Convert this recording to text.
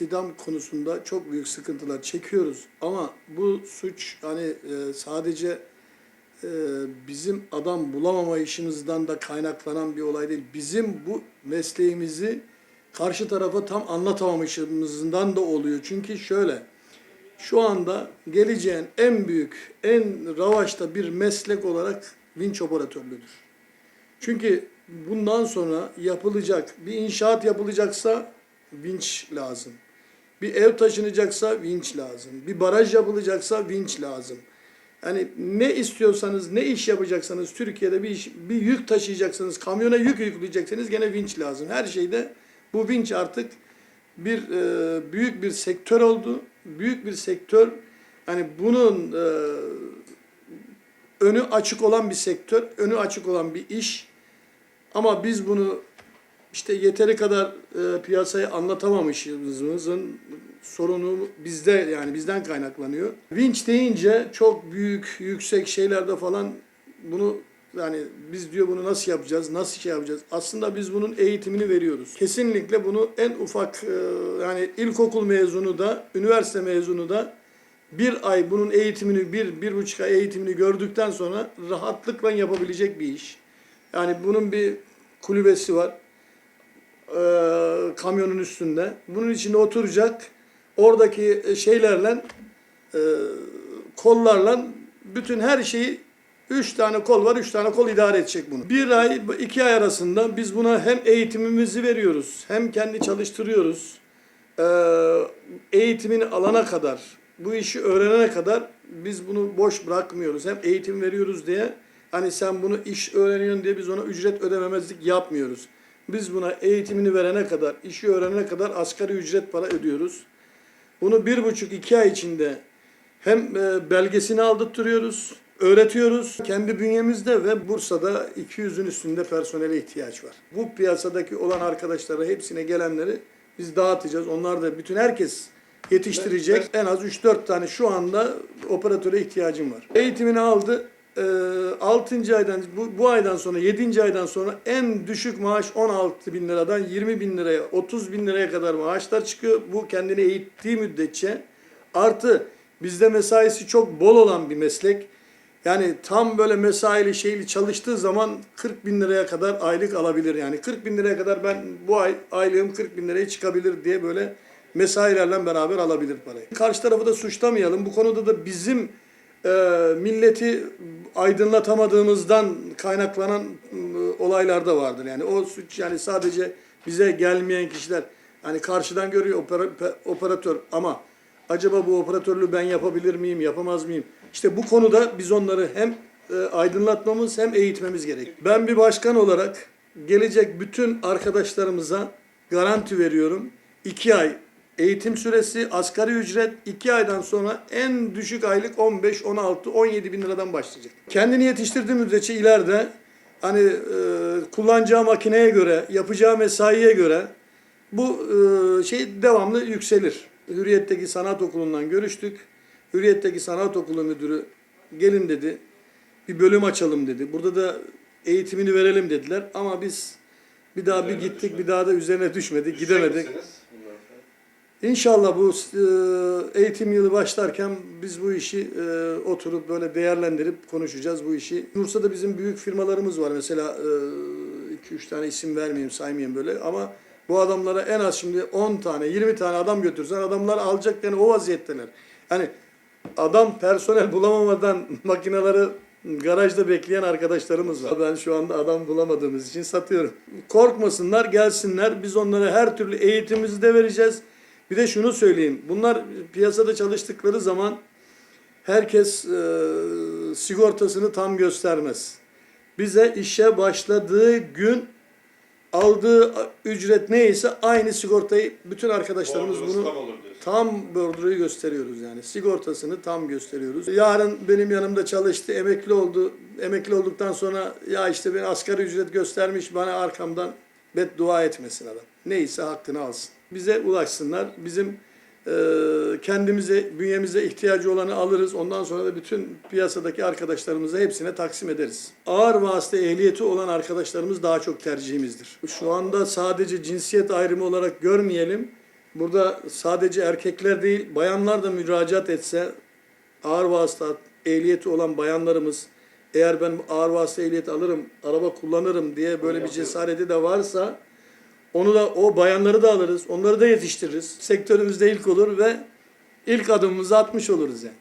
istihdam konusunda çok büyük sıkıntılar çekiyoruz. Ama bu suç hani e, sadece e, bizim adam bulamama işimizden de kaynaklanan bir olay değil. Bizim bu mesleğimizi karşı tarafa tam anlatamamışımızdan da oluyor. Çünkü şöyle, şu anda geleceğin en büyük, en ravaşta bir meslek olarak vinç operatörlüğüdür. Çünkü bundan sonra yapılacak, bir inşaat yapılacaksa vinç lazım. Bir ev taşınacaksa vinç lazım. Bir baraj yapılacaksa vinç lazım. Yani ne istiyorsanız, ne iş yapacaksanız, Türkiye'de bir iş, bir yük taşıyacaksanız, kamyona yük yükleyecekseniz gene vinç lazım. Her şeyde bu vinç artık bir e, büyük bir sektör oldu. Büyük bir sektör. Yani bunun e, önü açık olan bir sektör, önü açık olan bir iş. Ama biz bunu işte yeteri kadar e, piyasaya anlatamamışımızın sorunu bizde yani bizden kaynaklanıyor. Vinç deyince çok büyük, yüksek şeylerde falan bunu yani biz diyor bunu nasıl yapacağız, nasıl şey yapacağız? Aslında biz bunun eğitimini veriyoruz. Kesinlikle bunu en ufak e, yani ilkokul mezunu da, üniversite mezunu da bir ay bunun eğitimini, bir, bir buçuk ay eğitimini gördükten sonra rahatlıkla yapabilecek bir iş. Yani bunun bir kulübesi var. Ee, kamyonun üstünde. Bunun içinde oturacak. Oradaki şeylerle e, kollarla bütün her şeyi üç tane kol var. Üç tane kol idare edecek bunu. Bir ay, iki ay arasında biz buna hem eğitimimizi veriyoruz. Hem kendi çalıştırıyoruz. Ee, eğitimini alana kadar, bu işi öğrenene kadar biz bunu boş bırakmıyoruz. Hem eğitim veriyoruz diye hani sen bunu iş öğreniyorsun diye biz ona ücret ödememezlik yapmıyoruz. Biz buna eğitimini verene kadar, işi öğrenene kadar asgari ücret para ödüyoruz. Bunu bir buçuk iki ay içinde hem e, belgesini aldırtıyoruz, öğretiyoruz. Kendi bünyemizde ve Bursa'da 200'ün üstünde personele ihtiyaç var. Bu piyasadaki olan arkadaşlara hepsine gelenleri biz dağıtacağız. Onlar da bütün herkes yetiştirecek. En az 3-4 tane şu anda operatöre ihtiyacım var. Eğitimini aldı. Ee, 6. aydan bu, bu aydan sonra 7. aydan sonra en düşük maaş 16 bin liradan 20 bin liraya 30 bin liraya kadar maaşlar çıkıyor. Bu kendini eğittiği müddetçe artı bizde mesaisi çok bol olan bir meslek. Yani tam böyle mesaili şeyli çalıştığı zaman 40 bin liraya kadar aylık alabilir. Yani 40 bin liraya kadar ben bu ay aylığım 40 bin liraya çıkabilir diye böyle mesailerle beraber alabilir parayı. Karşı tarafı da suçlamayalım. Bu konuda da bizim e, milleti aydınlatamadığımızdan kaynaklanan e, olaylar da vardır. Yani o suç yani sadece bize gelmeyen kişiler hani karşıdan görüyor opera- pe- operatör ama acaba bu operatörlüğü ben yapabilir miyim, yapamaz mıyım? İşte bu konuda biz onları hem e, aydınlatmamız hem eğitmemiz gerek. Ben bir başkan olarak gelecek bütün arkadaşlarımıza garanti veriyorum. İki ay eğitim süresi, asgari ücret iki aydan sonra en düşük aylık 15, 16, 17 bin liradan başlayacak. Kendini yetiştirdiği müddetçe ileride hani e, kullanacağı makineye göre, yapacağı mesaiye göre bu e, şey devamlı yükselir. Hürriyet'teki sanat okulundan görüştük. Hürriyet'teki sanat okulu müdürü gelin dedi. Bir bölüm açalım dedi. Burada da eğitimini verelim dediler. Ama biz bir daha bir gittik, bir daha da üzerine düşmedik, gidemedik. Düşecek misiniz bundan sonra? İnşallah bu e, eğitim yılı başlarken biz bu işi e, oturup böyle değerlendirip konuşacağız bu işi. Bursa'da bizim büyük firmalarımız var. Mesela 2-3 tane isim vermeyeyim, saymayayım böyle ama bu adamlara en az şimdi 10 tane, 20 tane adam götürsen adamlar alacak yani o vaziyetteler. Yani adam personel bulamamadan makineleri garajda bekleyen arkadaşlarımız var. Ben şu anda adam bulamadığımız için satıyorum. Korkmasınlar, gelsinler. Biz onlara her türlü eğitimimizi de vereceğiz. Bir de şunu söyleyeyim. Bunlar piyasada çalıştıkları zaman herkes e, sigortasını tam göstermez. Bize işe başladığı gün aldığı ücret neyse aynı sigortayı bütün arkadaşlarımız bunu tam. Tam bordroyu gösteriyoruz yani. Sigortasını tam gösteriyoruz. Yarın benim yanımda çalıştı, emekli oldu. Emekli olduktan sonra ya işte ben asgari ücret göstermiş bana arkamdan beddua etmesin adam. Neyse hakkını alsın. Bize ulaşsınlar. Bizim e, kendimize, bünyemize ihtiyacı olanı alırız. Ondan sonra da bütün piyasadaki arkadaşlarımıza hepsine taksim ederiz. Ağır vasıta ehliyeti olan arkadaşlarımız daha çok tercihimizdir. Şu anda sadece cinsiyet ayrımı olarak görmeyelim. burada sadece erkekler değil bayanlar da müracaat etse ağır vasıta ehliyeti olan bayanlarımız eğer ben ağır vasıta ehliyeti alırım, araba kullanırım diye böyle bir cesareti de varsa onu da o bayanları da alırız, onları da yetiştiririz. Sektörümüzde ilk olur ve ilk adımımızı atmış oluruz yani.